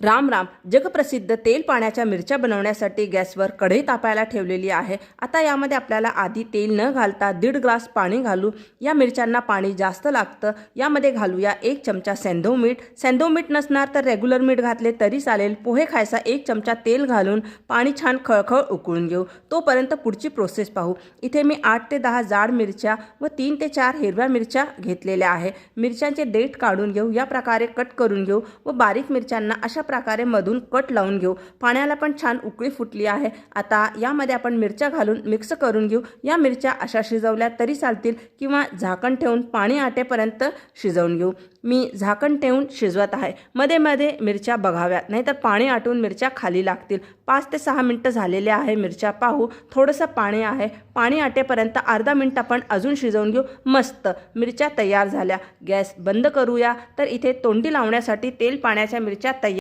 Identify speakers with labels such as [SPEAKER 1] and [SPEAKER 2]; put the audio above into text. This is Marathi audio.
[SPEAKER 1] राम राम. जगप्रसिद्ध तेल पाण्याच्या मिरच्या बनवण्यासाठी गॅसवर कढई तापायला ठेवलेली आहे. आता यामध्ये आपल्याला आधी तेल न घालता दीड ग्लास पाणी घालू. या मिरच्यांना पाणी जास्त लागतं. यामध्ये घालूया एक चमचा सेंधव मीठ. सेंधव मीठ नसणार तर रेग्युलर मीठ घातले तरी चालेल. पोहे खायचा एक चमचा तेल घालून पाणी छान खळखळ उकळून घेऊ. तोपर्यंत पुढची प्रोसेस पाहू. इथे मी आठ ते दहा जाड मिरच्या व तीन ते चार हिरव्या मिरच्या घेतलेल्या आहे. मिरच्यांचे देठ काढून घेऊ. या प्रकारे कट करून घेऊ व बारीक मिरच्यांना अशा प्रकारे मधून कट लावून घेऊ. पाण्याला पण छान उकळी फुटली आहे. आता यामध्ये आपण मिरच्या घालून मिक्स करून घेऊ. या मिरच्या अशा शिजवल्या तरी चालतील किंवा झाकण ठेवून पाणी आटेपर्यंत शिजवून घेऊ. मी झाकण ठेवून शिजवत आहे. मध्ये मध्ये मिरच्या बघाव्यात. नाहीतर पाणी आटून मिरच्या खाली लागतील. पाच ते सहा मिनटं झालेले आहे मिरच्या पाहू. थोडंसं पाणी आहे. पाणी आटेपर्यंत अर्धा मिनिट आपण अजून शिजवून घेऊ. मस्त. मिरच्या तयार झाल्या. गॅस बंद करूया. तर इथे तोंडी लावण्यासाठी तेल पाण्याच्या मिरच्या तयार